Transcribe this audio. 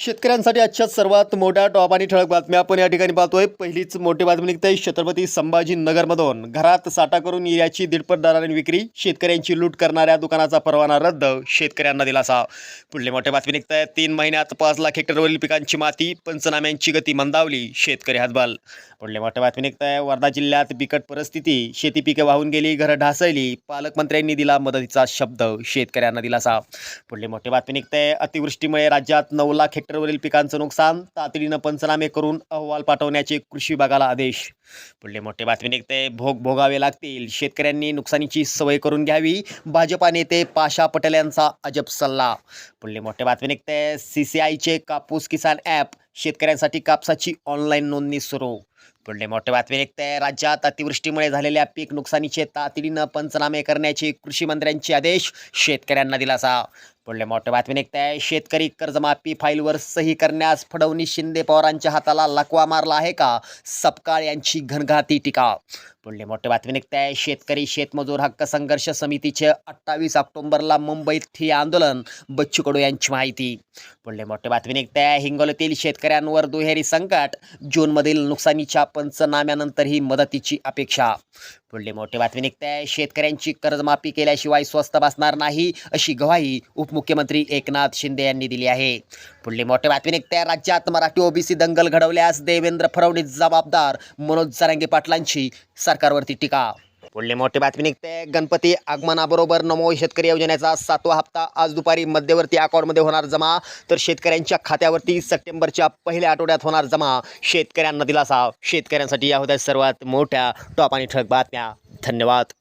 शेतकऱ्यांसाठी आजच्या सर्वात मोठ्या टॉप आणि ठळक बातम्या आपण या ठिकाणी पाहतोय. पहिलीच मोठी बातमी निघते छत्रपती संभाजीनगरमधून. घरात साठा करून याची दीडपट दराने विक्री शेतकऱ्यांची लूट करणाऱ्या दुकानाचा परवाना रद्द शेतकऱ्यांना दिलासा. पुढली मोठी बातमी निघते तीन महिन्यात पाच लाख हेक्टरवरील पिकांची माती पंचनाम्यांची गती मंदावली शेतकरी हातबाल. पुढली मोठी बातमी निघते वर्धा जिल्ह्यात बिकट परिस्थिती. शेती पिके वाहून गेली घरं ढासळली. पालकमंत्र्यांनी दिला मदतीचा शब्द शेतकऱ्यांना दिलासा. पुढली मोठी बातमी निघते अतिवृष्टीमुळे राज्यात नऊ लाख हेक्टरवरील पिकांचं नुकसान तातडीनं पंचनामे करून अहवाल पाठवण्याचे कृषी विभागाला आदेश. पुढले मोठे बातमी निघते. भोग भोगावे लागतील. शेतकऱ्यांनी नुकसानीची सवय करून घ्यावी. भाजपा नेते पाशा पटेल यांचा अजब सल्ला. पुढले मोठे बातमी निघते. सी सी आयचे कापूस किसान ॲप शेतकऱ्यांसाठी कापसाची ऑनलाईन नोंदणी सुरू. पुढले मोठे बातमी निघते. राज्यात अतिवृष्टीमुळे झालेल्या पीक नुकसानीचे तातडीनं पंचनामे करण्याचे कृषी मंत्र्यांचे आदेश शेतकऱ्यांना दिलासा. पुढल्या मोठ्या बातमी निघताय. शेतकरी कर्जमाफी फाईलवर सही करण्यास फडणवीस शिंदे पवारांच्या हाताला लकवा मारला आहे का? सपकाळ यांची घनघाती टीका. पुढले मोठे बातमी निघताय. शेतकरी शेतमजूर हक्क संघर्ष समितीचे अठ्ठावीस ऑक्टोबरला मुंबईत ठिय्या आंदोलन. बच्चू कडू यांची माहिती. पुढले मोठे बातमी निघताय. हिंगोलीतील शेतकऱ्यांवर दुहेरी संकट. जूनमधील नुकसानीच्या पंचनाम्यानंतरही मदतीची अपेक्षा. पुढली मोठी बातमी निघते. शेतकऱ्यांची कर्जमाफी केल्याशिवाय स्वस्त बसणार नाही अशी ग्वाही उपमुख्यमंत्री एकनाथ शिंदे यांनी दिली आहे. पुढली मोठी बातमी निघते. राज्यात मराठी ओबीसी दंगल घडवल्यास देवेंद्र फडणवीस जबाबदार. मनोज जरांगे पाटलांची सरकारवरती टीका. पुढली मोठी बातमी निघते. गणपती आगमनाबरोबर नमो शेतकरी योजनेचा सातवा हप्ता आज दुपारी मध्यवर्ती अकाउंटमध्ये होणार जमा. तर शेतकऱ्यांच्या खात्यावरती सप्टेंबरच्या पहिल्या आठवड्यात होणार जमा. शेतकऱ्यांना दिलासा. शेतकऱ्यांसाठी या होत्या सर्वात मोठ्या टॉप आणि ठळक बातम्या. धन्यवाद.